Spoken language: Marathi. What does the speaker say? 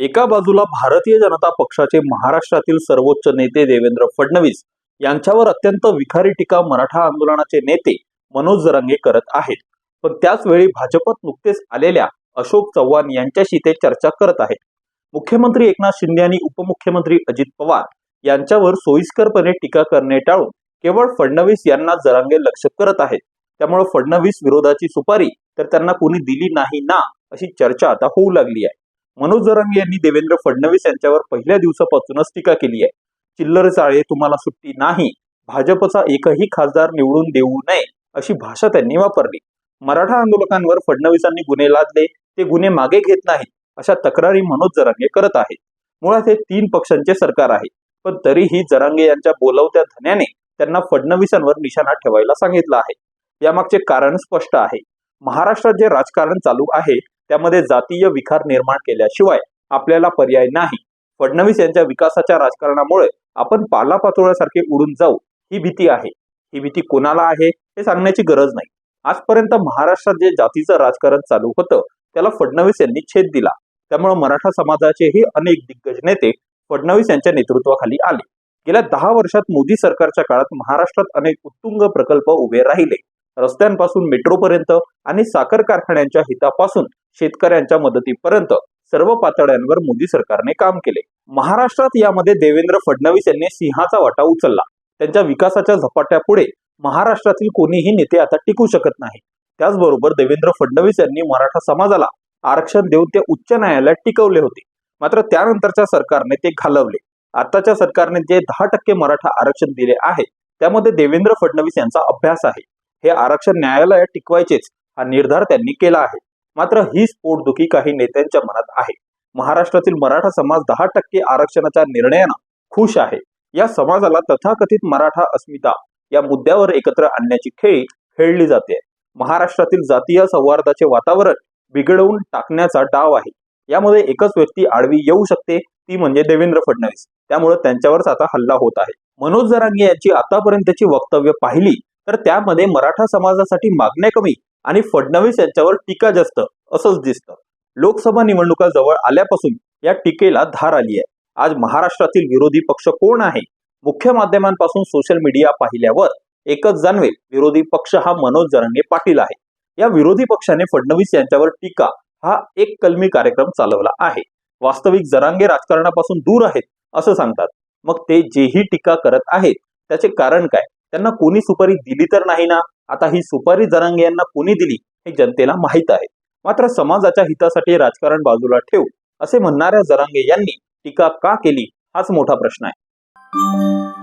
एका बाजूला भारतीय जनता पक्षाचे महाराष्ट्रातील सर्वोच्च नेते देवेंद्र फडणवीस यांच्यावर अत्यंत विखारी टीका मराठा आंदोलनाचे नेते मनोज जरांगे करत आहेत. पण त्याच वेळी भाजपत नुकतेच आलेल्या अशोक चव्हाण यांच्याशी ते चर्चा करत आहेत. मुख्यमंत्री एकनाथ शिंदे आणि उपमुख्यमंत्री अजित पवार यांच्यावर सोयीस्करपणे टीका करणे टाळून केवळ फडणवीस यांना जरांगे लक्ष करत आहेत. त्यामुळे फडणवीस विरोधाची सुपारी तर त्यांना कोणी दिली नाही ना अशी चर्चा आता होऊ लागली आहे. मनोज जरांगे यांनी देवेंद्र फडणवीस यांच्यावर पहिल्या दिवसापासूनच टीका केली आहे. चिल्लर चाळे तुम्हाला सुट्टी नाही. भाजपचा एकही खासदार निवडून देऊ नये अशी भाषा त्यांनी वापरली. मराठा आंदोलकांवर फडणवीसांनी गुन्हे लादले ते गुन्हे मागे घेत नाहीत अशा तक्रारी मनोज जरांगे करत आहेत. मुळात हे तीन पक्षांचे सरकार आहे पण तरीही जरांगे यांच्या बोलवत्या धन्याने त्यांना फडणवीसांवर निशाणा ठेवायला सांगितलं आहे. यामागचे कारण स्पष्ट आहे. महाराष्ट्रात जे राजकारण चालू आहे त्यामध्ये जातीय विकार निर्माण केल्याशिवाय आपल्याला पर्याय नाही. फडणवीस यांच्या विकासाच्या राजकारणामुळे आपण पालापाचोळ्यासारखे उडून जाऊ ही भीती आहे. ही भीती कोणाला आहे हे सांगण्याची गरज नाही. आजपर्यंत महाराष्ट्रात जे जातीचं राजकारण चालू होतं त्याला फडणवीस यांनी छेद दिला. त्यामुळे मराठा समाजाचेही अनेक दिग्गज नेते फडणवीस यांच्या नेतृत्वाखाली आले. गेल्या दहा वर्षात मोदी सरकारच्या काळात महाराष्ट्रात अनेक उत्तुंग प्रकल्प उभे राहिले. रस्त्यांपासून मेट्रोपर्यंत आणि साखर कारखान्यांच्या हितापासून शेतकऱ्यांच्या मदतीपर्यंत सर्व पातळ्यांवर मोदी सरकारने काम केले. महाराष्ट्रात यामध्ये देवेंद्र फडणवीस यांनी सिंहाचा वाटा उचलला. त्यांच्या विकासाच्या झपाट्यापुढे महाराष्ट्रातील कोणीही नेते आता टिकू शकत नाही. त्याचबरोबर देवेंद्र फडणवीस यांनी मराठा समाजाला आरक्षण देऊन ते उच्च न्यायालयात टिकवले होते. मात्र त्यानंतरच्या सरकारने ते घालवले. आताच्या सरकारने जे दहा टक्के मराठा आरक्षण दिले आहे त्यामध्ये देवेंद्र फडणवीस यांचा अभ्यास आहे. हे आरक्षण न्यायालयात टिकवायचेच हा निर्धार त्यांनी केला आहे. मात्र हीच पोटदुखी काही नेत्यांच्या मनात आहे. महाराष्ट्रातील मराठा समाज दहा टक्के आरक्षणाच्या निर्णयानं खुश आहे. या समाजाला तथाकथित मराठा अस्मिता या मुद्द्यावर एकत्र आणण्याची खेळी खेळली जाते. महाराष्ट्रातील जातीय संवादाचे वातावरण बिघडवून टाकण्याचा डाव आहे. यामध्ये एकच व्यक्ती आडवी येऊ शकते ती म्हणजे देवेंद्र फडणवीस. त्यामुळे त्यांच्यावरच आता हल्ला होत आहे. मनोज जरांगे यांची आतापर्यंतची वक्तव्य पाहिली तर त्यामध्ये मराठा समाजासाठी मागण्या कमी आणि फडणवीस यांच्यावर टीका जास्त असंच दिसतं. लोकसभा निवडणुका जवळ आल्यापासून या टीकेला धार आली आहे. आज महाराष्ट्रातील विरोधी पक्ष कोण आहे? मुख्य माध्यमांपासून सोशल मीडिया पाहिल्यावर एकच जाणवेल विरोधी पक्ष हा मनोज जरांगे पाटील आहे. या विरोधी पक्षाने फडणवीस यांच्यावर टीका हा एक कलमी कार्यक्रम चालवला आहे. वास्तविक जरांगे राजकारणापासून दूर आहेत असं सांगतात. मग ते जेही टीका करत आहेत त्याचे कारण काय? त्यांना कोणी सुपारी दिली तर नाही ना? आता ही सुपारी जरांगे यांना कोणी दिली हे जनतेला माहीत आहे. मात्र समाजाच्या हितासाठी राजकारण बाजूला ठेवू असे म्हणणाऱ्या जरांगे यांनी टीका का केली हाच मोठा प्रश्न आहे.